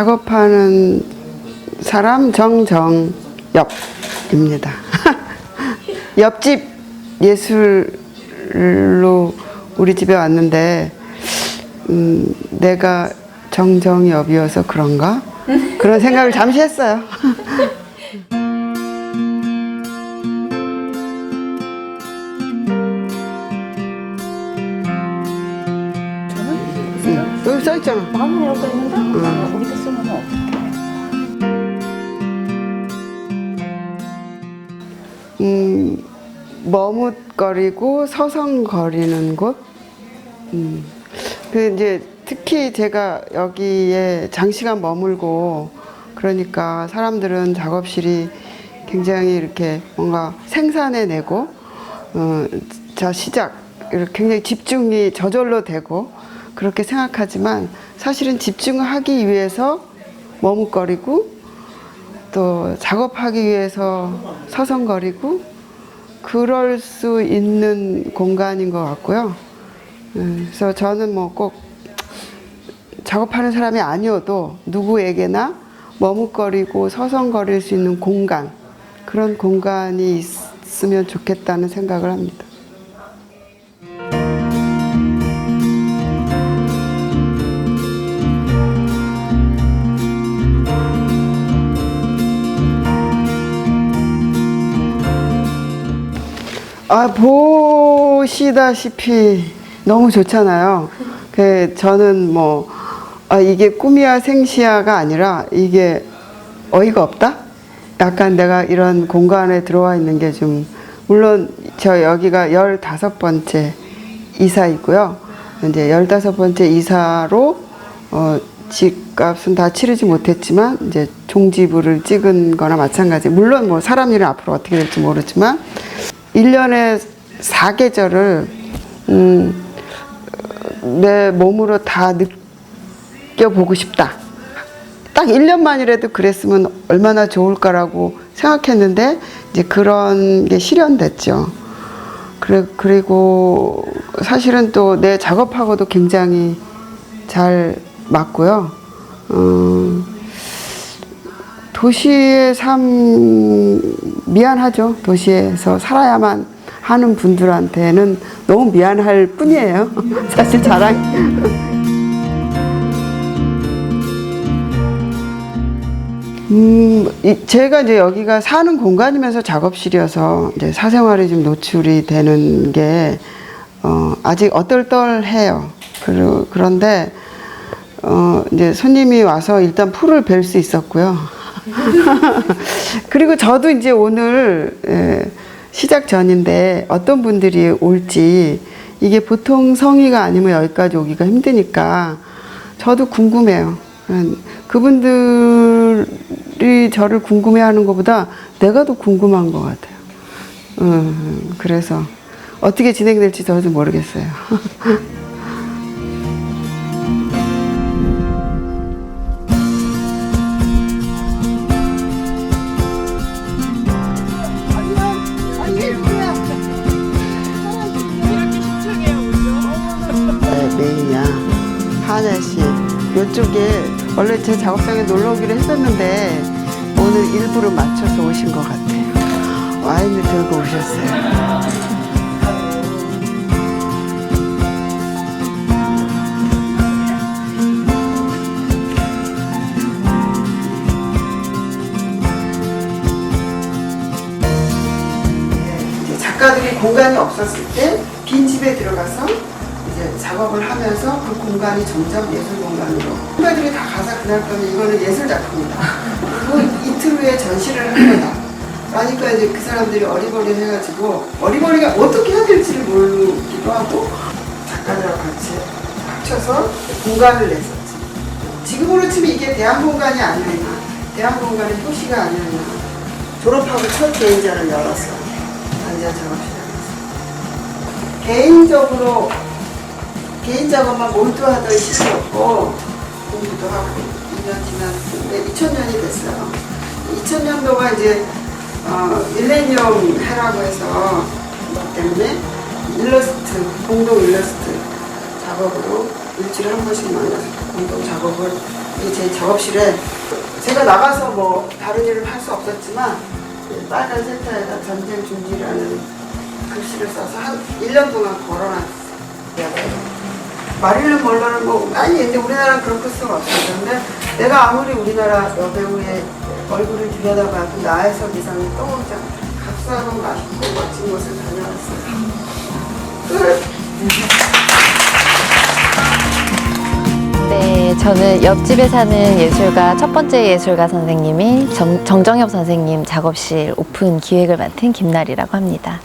작업하는 사람 정정엽입니다. 옆집 예술로 우리 집에 왔는데 음, 내가 정정엽이어서 그런가? 그런 생각을 잠시 했어요. 써 있잖아. 마음이라고 써 있는데 우리가 쓰면 어떡해? 음, 머뭇거리고 서성거리는 곳. 음. 그 이제 특히 제가 여기에 장시간 머물고 그러니까 사람들은 작업실이 굉장히 이렇게 뭔가 생산해내고 어, 자 시작 이렇게 굉장히 집중이 저절로 되고 그렇게 생각하지만 사실은 집중하기 위해서 머뭇거리고 또 작업하기 위해서 서성거리고 그럴 수 있는 공간인 것 같고요. 음, 그래서 저는 뭐 꼭 작업하는 사람이 아니어도 누구에게나 머뭇거리고 서성거릴 수 있는 공간 그런 공간이 있으면 좋겠다는 생각을 합니다. 아, 보시다시피 너무 좋잖아요. 그, 저는 뭐, 아, 이게 꿈이야 생시야가 아니라 이게 어이가 없다? 약간 내가 이런 공간에 들어와 있는 게 좀, 물론 저 여기가 열다섯 번째 이사이고요. 이제 열다섯 번째 이사로, 어, 집값은 다 치르지 못했지만, 이제 종지부를 찍은 거나 마찬가지. 물론 뭐 사람 일은 앞으로 어떻게 될지 모르지만, 1년에 4계절을 음, 내 몸으로 다 느껴보고 싶다. 딱 1년만이라도 그랬으면 얼마나 좋을까라고 생각했는데 이제 그런 게 실현됐죠. 그리고 사실은 또 내 작업하고도 굉장히 잘 맞고요. 음, 도시의 삶 미안하죠. 도시에서 살아야만 하는 분들한테는 너무 미안할 뿐이에요. 사실 자랑. 음, 이- 제가 이제 여기가 사는 공간이면서 작업실이어서 이제 사생활이 좀 노출이 되는 게 어, 아직 어떨떨해요. 그러, 그런데 어, 이제 손님이 와서 일단 풀을 벨수 있었고요. 그리고 저도 이제 오늘 에, 시작 전인데 어떤 분들이 올지 이게 보통 성의가 아니면 여기까지 오기가 힘드니까 저도 궁금해요. 음, 그분들이 저를 궁금해하는 것보다 내가 더 궁금한 것 같아요. 음, 그래서 어떻게 진행될지 저도 모르겠어요. 제 작업장에 놀러 오기로 했었는데 오늘 일부러 맞춰서 오신 것 같아요. 와인을 들고 오셨어요. 작가들이 공간이 없었을 때 빈 집에 들어가서 이제 작업을 하면서 그 공간이 점점 예술 공간으로 선배들이 다 가사 그날 거면 이거는 예술 작품이다. 그리고 이틀 후에 전시를 할 거다. 그러니까 이제 그 사람들이 어리버리 해가지고 어리버리가 어떻게 해야 될지를 모르기도 하고 작가들하고 같이 합쳐서 공간을 냈었지. 지금으로 치면 이게 대한 공간이 아니었나. 대한 공간의 표시가 아니었나. 졸업하고 첫 개인전을 열었어. 앉아 작업실에. 개인적으로 개인 작업만 몰두하던 시기였고 공부도 하고 2년 지났는데 2000년이 됐어요. 2000년도가 이제 어, 밀레니엄 해라고 해서 때문에 일러스트 공동 일러스트 작업으로 일주일에 한 번씩 만나서 공동 작업을 이제 작업실에 제가 나가서 뭐 다른 일을 할 수 없었지만 이 빨간 세타에다 전쟁 준비라는 글씨를 써서 한 1년 동안 걸어놨어요. 마릴린 멀로는 뭐 아니 근데 우리나라는 그런 코스가. 근데 내가 아무리 우리나라 여배우의 얼굴을 들여다봐도 나에서 이상의 똥장 값싸고 맛있고 멋진 곳을 다녀왔어요. 끝. 네, 저는 옆집에 사는 예술가 첫 번째 예술가 선생님인 정, 정정엽 선생님 작업실 오픈 기획을 맡은 김나리라고 합니다.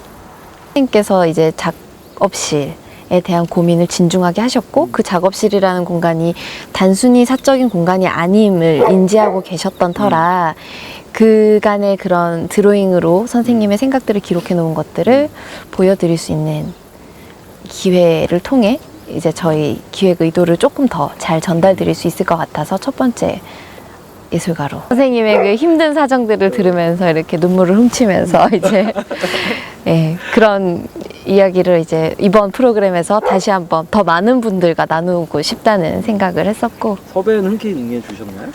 선생님께서 이제 작업실에 대한 고민을 진중하게 하셨고 그 작업실이라는 공간이 단순히 사적인 공간이 아님을 인지하고 계셨던 터라 그간의 그런 드로잉으로 선생님의 생각들을 기록해 놓은 것들을 보여드릴 수 있는 기회를 통해 이제 저희 기획 의도를 조금 더 잘 전달드릴 수 있을 것 같아서 첫 번째 예술가로. 선생님의 그 힘든 사정들을 들으면서 이렇게 눈물을 훔치면서 이제 예, 그런 이야기를 이제 이번 프로그램에서 다시 한번 더 많은 분들과 나누고 싶다는 생각을 했었고 섭외는 흔쾌히 응해 주셨나요?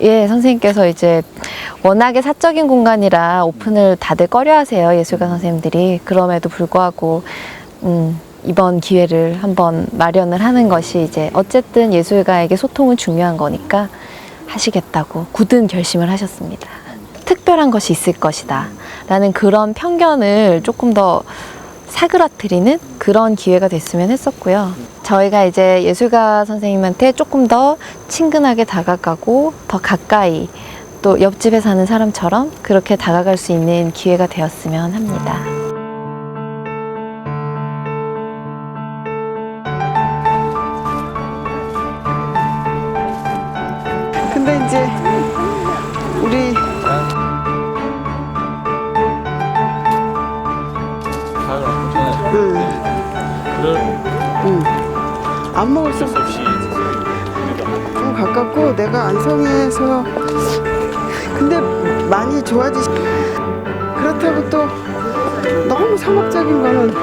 예, 선생님께서 이제 워낙에 사적인 공간이라 오픈을 다들 꺼려 하세요, 예술가 선생님들이. 그럼에도 불구하고, 음, 이번 기회를 한번 마련을 하는 것이 이제 어쨌든 예술가에게 소통은 중요한 거니까 하시겠다고 굳은 결심을 하셨습니다. 특별한 것이 있을 것이다. 라는 그런 편견을 조금 더 사그라뜨리는 그런 기회가 됐으면 했었고요. 저희가 이제 예술가 선생님한테 조금 더 친근하게 다가가고 더 가까이 또 옆집에 사는 사람처럼 그렇게 다가갈 수 있는 기회가 되었으면 합니다. 근데 이제 우리 응, 응. 안 먹을 수 없이 좀 가깝고 내가 안성에서 근데 많이 좋아지 그렇다고 또 너무 상업적인 거는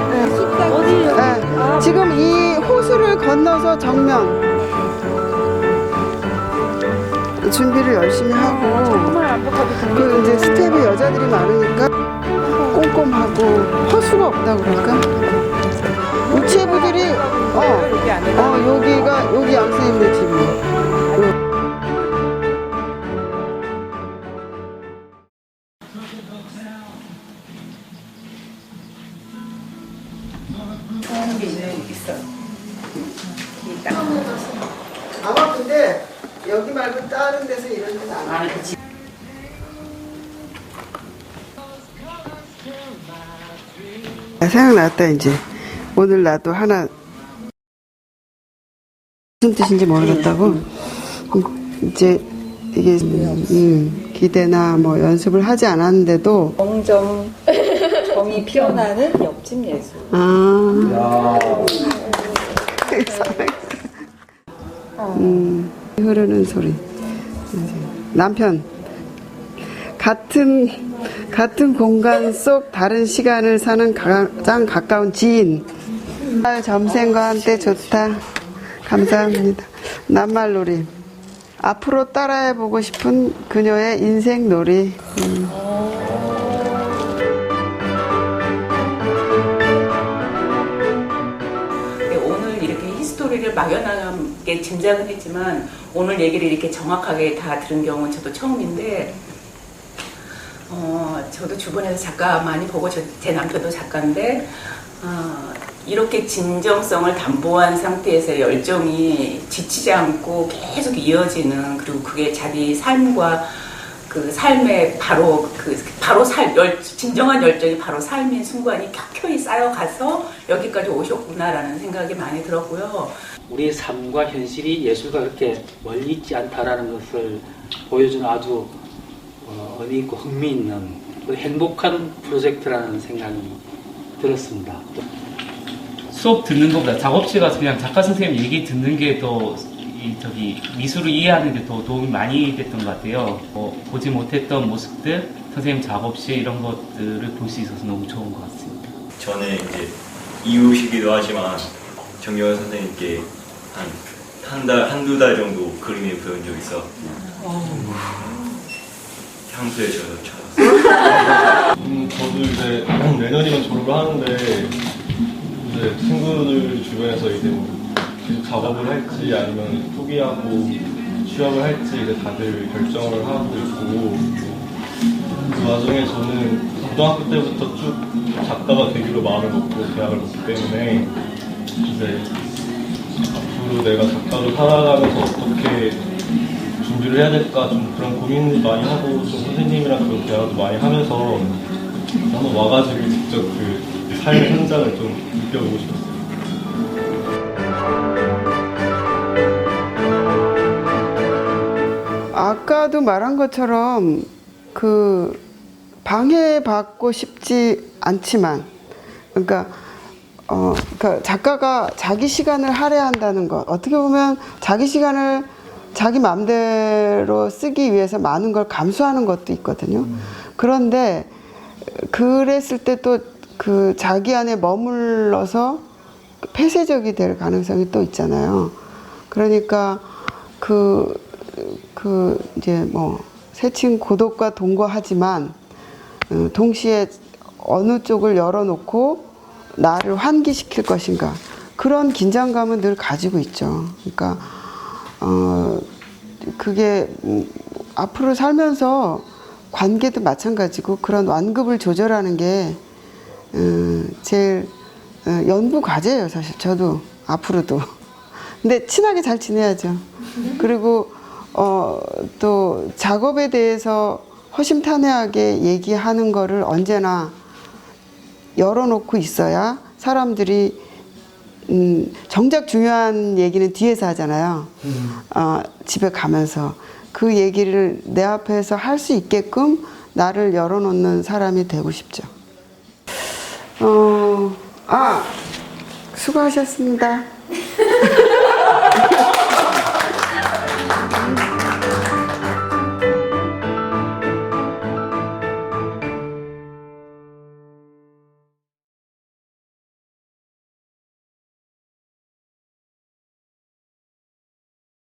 네. 지금 이 호수를 건너서 정면 준비를 열심히 하고 그 이제 스텝이 여자들이 많으니까 꼼꼼하고 허수가 없다 그럴까? 우체부들이 어, 어 여기가 여기 양수님네 집이 아, 생각났다 이제. 오늘 나도 하나 무슨 뜻인지 모르겠다고? 음, 이제 이게 음, 기대나 뭐 연습을 하지 않았는데도 정정 정이 피어나는 옆집 예술. 아. 음, 흐르는 소리. 남편. 같은 같은 공간 속 다른 시간을 사는 가장 가까운 지인. 아, 점생과 함께 좋다. 감사합니다. 낱말놀이. 앞으로 따라해보고 싶은 그녀의 인생 놀이. 음. 네, 오늘 이렇게 히스토리를 막연하게 짐작은 했지만 오늘 얘기를 이렇게 정확하게 다 들은 경우는 저도 처음인데 어, 저도 주변에서 작가 많이 보고 저- 제 남편도 작가인데 어, 이렇게 진정성을 담보한 상태에서 열정이 지치지 않고 계속 이어지는 그리고 그게 자기 삶과 그 삶의 바로 그 바로 살 열, 진정한 열정이 바로 삶인 순간이 켜켜이 쌓여가서 여기까지 오셨구나라는 생각이 많이 들었고요. 우리의 삶과 현실이 예술과 그렇게 멀리 있지 않다라는 것을 보여주는 아주 어, 의미 있고 흥미 있는 그리고 행복한 프로젝트라는 생각이 들었습니다. 수업 듣는 것보다 작업실 가서 그냥 작가 선생님 얘기 듣는 게 더 저기 미술을 이해하는 데 더 도움이 많이 됐던 것 같아요. 뭐, 보지 못했던 모습들, 선생님 작업실 이런 것들을 볼 수 있어서 너무 좋은 것 같습니다. 저는 이제 이웃이기도 하지만 정경현 선생님께 한 한 달, 한두 달 정도 그림이 배운 적 있어. 젖어 쳐. 음, 저도 이제 내년이면 졸업을 하는데 이제 친구들 주변에서 이제 뭐 계속 작업을 할지 아니면 포기하고 취업을 할지 이제 다들 결정을 하고 있고 그 와중에 저는 고등학교 때부터 쭉 작가가 되기로 마음을 먹고 대학을 갔기 때문에 이제 앞으로 내가 작가로 살아가면서 어떻게 준비를 해야 될까 좀 그런 고민을 많이 하고 좀 선생님이랑 그런 대화도 많이 하면서 한번 와가지고 직접 그 삶의 현장을 좀 느껴보고 싶었어요. 아까도 말한 것처럼 그 방해받고 싶지 않지만 그러니까 어 그러니까 작가가 자기 시간을 할애한다는 것 어떻게 보면 자기 시간을 자기 마음대로 쓰기 위해서 많은 걸 감수하는 것도 있거든요. 그런데 그랬을 때 또 그 자기 안에 머물러서 폐쇄적이 될 가능성이 또 있잖아요. 그러니까 그, 그, 이제 뭐, 세친 고독과 동거하지만, 어, 동시에 어느 쪽을 열어놓고 나를 환기시킬 것인가. 그런 긴장감은 늘 가지고 있죠. 그러니까, 어, 그게, 음, 앞으로 살면서 관계도 마찬가지고 그런 완급을 조절하는 게, 어, 제일 어, 연구 과제예요, 사실. 저도 앞으로도. 근데 친하게 잘 지내야죠. 그리고 어, 또 작업에 대해서 허심탄회하게 얘기하는 거를 언제나 열어놓고 있어야 사람들이 음, 정작 중요한 얘기는 뒤에서 하잖아요. 어, 집에 가면서 그 얘기를 내 앞에서 할 수 있게끔 나를 열어놓는 사람이 되고 싶죠. 어, 아, 수고하셨습니다.